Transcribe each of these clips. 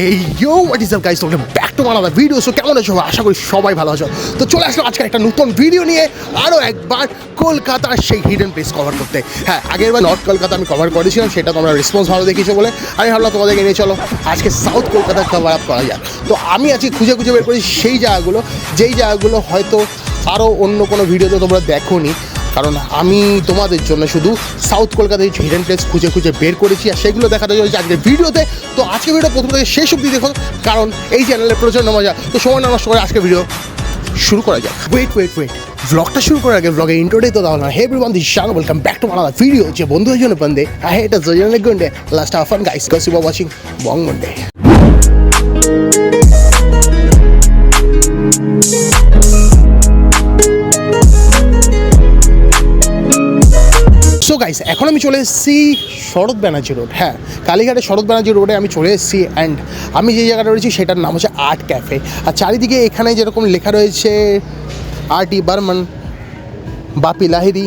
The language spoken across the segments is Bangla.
এই you what is guys welcome back to my video so কেমন আছো? আশা করি সবাই ভালো আছো। তো চলে আসলাম আজকে একটা নতুন ভিডিও নিয়ে। আরও একবার কলকাতার সেই হিডেন প্লেস কভার করতে। হ্যাঁ আগের বার নর্থ কলকাতা আমি কভার করেছিলাম, সেটা তোমরা রেসপন্স ভালো দেখিয়েছো বলে। আমি ভাবলাম তোমাদেরকে নিয়ে চলো, আজকে সাউথ কলকাতার কভার আপ করা যাক। তো আমি আজকে খুঁজে খুঁজে বের করি সেই জায়গাগুলো, যেই জায়গাগুলো হয়তো আরও অন্য কোনো ভিডিওতে তোমরা দেখোনি। কারণ আমি তোমাদের জন্য শুধু সাউথ কলকাতায় হিডেন প্লেস খুঁজে খুঁজে বের করেছি আর সেগুলো দেখাতে চলেছি আজকের ভিডিওতে। তো আজকে ভিডিও প্রথম থেকে শেষ অব্দি দেখো, কারণ এই চ্যানেলে প্রচণ্ড মজা। তো সময় নষ্ট করে আজকে ভিডিও শুরু করা যাক। ওয়েট ওয়েট ওয়েট ব্লগটা শুরু করার আগে ব্লগে ইন্ট্রোটাই তো দাও না। Hey everyone this Shaan welcome back to মানাদা video যে বন্ধুদের জন্য বন্দে হ্যাঁ এটা জজনে গুন্ডে last half fun guys you watching Bong Monday so guys এখন আমি চলে এসেছি শরৎ ব্যানার্জি রোড। হ্যাঁ কালীঘাটের শরৎ ব্যানার্জি রোডে আমি চলে এসেছি অ্যান্ড আমি যে জায়গাটা রয়েছি সেটার নাম হচ্ছে আর্ট ক্যাফে আর চারিদিকে এখানে যেরকম লেখা রয়েছে আর টি বর্মন বাপি লাহিরি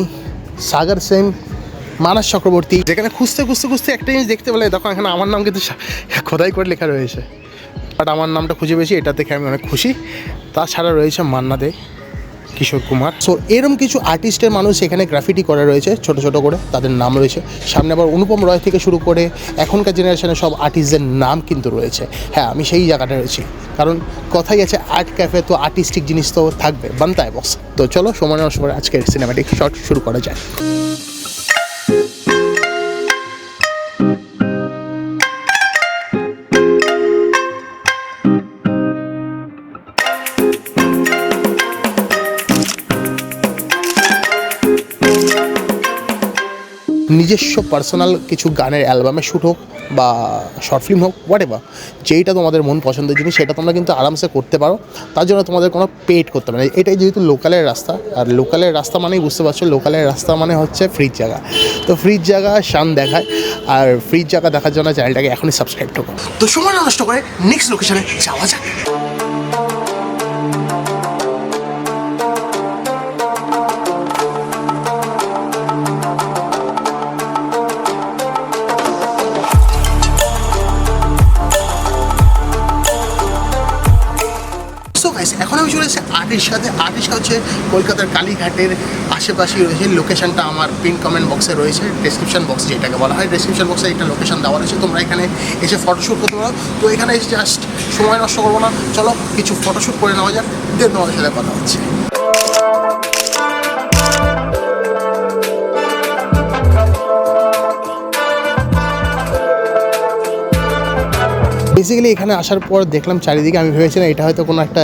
সাগর সেন মানস চক্রবর্তী যেখানে খুঁজতে খুঁজতে খুঁজতে একটা জিনিস দেখতে পেলে তখন এখানে আমার নাম কিন্তু খোদাই করে লেখা রয়েছে। বাট আমার নামটা খুঁজে পেয়েছি এটা দেখে আমি অনেক খুশি। তাছাড়া রয়েছে মান্না দে। কিশোর কুমার। সো এরম কিছু আর্টিস্টের মানুষ এখানে গ্রাফিটি করা রয়েছে, ছোট ছোট করে, তাদের নাম রয়েছে। সামনে আবার অনুপম রয় থেকে শুরু করে, এখনকার জেনারেশনের সব আর্টিস্টদের নাম কিন্তু রয়েছে। হ্যাঁ আমি সেই জায়গাটা রয়েছি। কারণ কথাই আছে আর্ট ক্যাফে তো আর্টিস্টিক জিনিস তো থাকবে, বান্তায় বক্স তো চলো, সময় নেওয়ার সময় আজকের সিনেমাটিক শট শুরু করা যায় নিজস্ব পার্সোনাল কিছু গানের অ্যালবামে শ্যুট হোক বা শর্ট ফিল্ম হোক হোয়াট এভার যেইটা তোমাদের মন পছন্দের জিনিস, সেটা তোমরা কিন্তু আরামসে করতে পারো। তার জন্য তোমাদের কোনো পেড করতে না। এটাই যেহেতু লোকালের রাস্তা, আর লোকালের রাস্তা মানেই বুঝতে পারছ লোকালের রাস্তা মানে হচ্ছে ফ্রিজ জায়গা। তো ফ্রিজ জায়গা শান দেখায়, আর ফ্রিজ জায়গা দেখার জন্য চ্যানেলটাকে এখনই সাবস্ক্রাইব করো তো সময় নষ্ট করে নেক্সট লোকেশনে যাওয়া যাক। এখন আমি চলে এসেছি। আর্টিস্ট সাথে হচ্ছে কলকাতার কালীঘাটের আশেপাশেই রয়েছে। লোকেশনটা আমার পিন কমেন্ট বক্সে রয়েছে। ডেসক্রিপশন বক্সে যেটাকে বলা হয়। ডেসক্রিপশন বক্সে একটা লোকেশন দেওয়া রয়েছে। তোমরা এখানে এসে ফটোশ্যুট করতে পারো। তো এখানে এসে জাস্ট সময় নষ্ট করব না। চলো, কিছু ফটোশ্যুট করে নেওয়া যাক। দেন তোমাদের সাথে কথা হচ্ছে। বেসিক্যালি এখানে আসার পর দেখলাম চারিদিকে, আমি ভেবেছিলাম এটা হয়তো কোনো একটা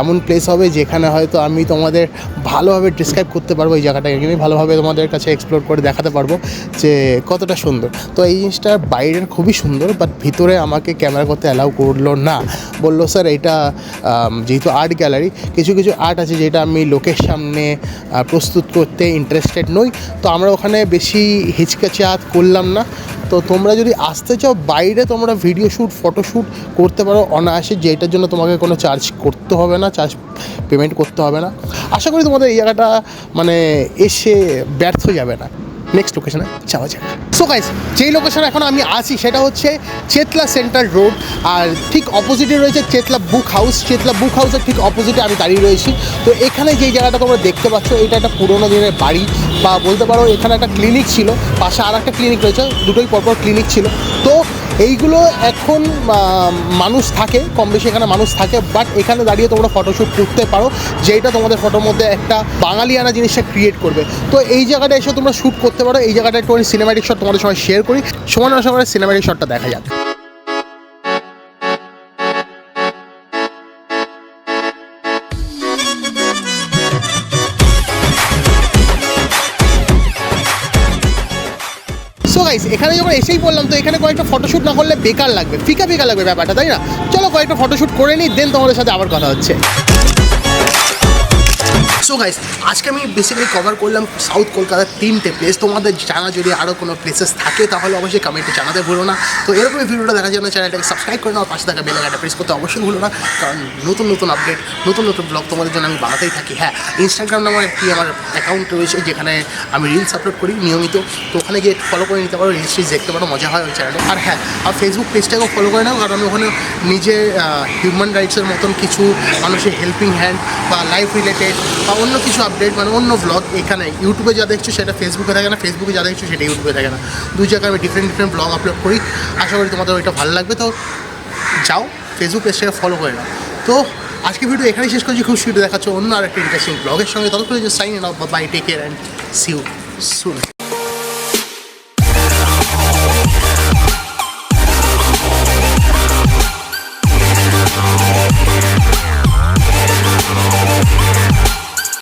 এমন প্লেস হবে যেখানে হয়তো আমি তোমাদের ভালোভাবে ডিসক্রাইব করতে পারব এই জায়গাটাকে। এখানে ভালোভাবে তোমাদের কাছে এক্সপ্লোর করে দেখাতে পারব যে কতটা সুন্দর। তো এই জিনিসটা বাইরের খুবই সুন্দর বাট ভিতরে আমাকে ক্যামেরা করতে অ্যালাউ করল না। বলল, স্যার, এটা যেহেতু আর্ট গ্যালারি কিছু কিছু আর্ট আছে যেটা আমি লোকের সামনে প্রস্তুত করতে ইন্টারেস্টেড নই। তো আমরা ওখানে বেশি হিচকাচাত করলাম না। তো তোমরা যদি আসতে চাও, বাইরে তোমরা ভিডিও শ্যুট ফটোশ্যুট করতে পারো অনায়াসে, যেটার জন্য তোমাকে কোনো চার্জ করতে হবে না চার্জ পেমেন্ট করতে হবে না। আশা করি তোমাদের এই জায়গাটা মানে এসে ব্যর্থ যাবে না। নেক্সট লোকেশনে যাওয়া যাক। সো গাইস যেই লোকেশনে এখন আমি আছি, সেটা হচ্ছে চেতলা সেন্টার রোড আর ঠিক অপোজিটে রয়েছে Chetla book house Chetla book হাউসের ঠিক অপোজিটে আমি দাঁড়িয়ে রয়েছি। তো এখানে যেই জায়গাটা তোমরা দেখতে পাচ্ছ, এটা একটা পুরোনো দিনের বাড়ি। বা বলতে পারো, এখানে একটা ক্লিনিক ছিল। পাশে আর একটা ক্লিনিক রয়েছে, দুটোই পরপর ক্লিনিক ছিল। তো এইগুলো এখন মানুষ থাকে কম বেশি এখানে মানুষ থাকে বাট এখানে দাঁড়িয়ে তোমরা ফটোশ্যুট করতে পারো যেটা তোমাদের ফটোর মধ্যে একটা বাঙালিয়ানা জিনিসটা ক্রিয়েট করবে। তো এই জায়গাটা এসে তোমরা শ্যুট করতে পারো, এই জায়গাটা একটু সিনেমাটিক শট তোমাদের সবাই শেয়ার করি। সমান করে সিনেমাটিক শটটা দেখা যাক। সো গাইস এখানে যখন এসেই বললাম, তো এখানে কয়েকটা ফটোশ্যুট না করলে বেকার লাগবে। ফিকা ফিকা লাগবে ব্যাপারটা, তাই না? চলো কয়েকটা ফটোশ্যুট করে নিই দেন তোমাদের সাথে আবার কথা হচ্ছে। সো গাইস আজকে আমি বেসিক্যালি কভার করলাম সাউথ কলকাতার তিনটে প্লেস তোমাদের জানা যদি আরও কোনো প্লেসেস থাকে, তাহলে অবশ্যই কমেন্টে জানাতে ভুলো না। তো এরকমই ভিডিওটা দেখার জন্য চ্যানেলটাকে সাবস্ক্রাইব করে নাও, পাশে থাকা বেল আইকনটা প্রেস করতে অবশ্যই ভুলো না। কারণ নতুন নতুন আপডেট নতুন নতুন ব্লগ তোমাদের জন্য আমি বানাতেই থাকি। হ্যাঁ ইনস্টাগ্রাম নামের একটি আমার অ্যাকাউন্ট রয়েছে, যেখানে আমি রিলস আপলোড করি নিয়মিত। তো ওখানে গিয়ে ফলো করে নিতে পারো রিলস টিলস দেখতে পারো, মজা হয় ওই চ্যানেলে আর হ্যাঁ আর ফেসবুক পেজটাকেও ফলো করে নাও, কারণ আমি ওখানে নিজে হিউম্যান রাইটসের মতন কিছু মানুষের হেল্পিং হ্যান্ড বা লাইফ রিলেটেড বা অন্য কিছু আপডেট মানে অন্য ব্লগ এখানে। ইউটিউবে যা দেখছ সেটা ফেসবুকে থাকে না ফেসবুকে যা দেখছ সেটা ইউটিউবে থাকে না। দুই জায়গায় আমি ডিফারেন্ট ডিফারেন্ট ব্লগ আপলোড করি। আশা করি তোমাদের ওইটা ভালো লাগবে। তো যাও ফেসবুক পেজটাকে ফলো করে নাও। তো আজকে ভিডিও এখানেই শেষ করছি। খুব শীঘ্রই দেখাচ্ছ অন্য আর একটা ইন্টারেস্টিং ব্লগের সঙ্গে। ততক্ষণ sign off bye take care and see you soon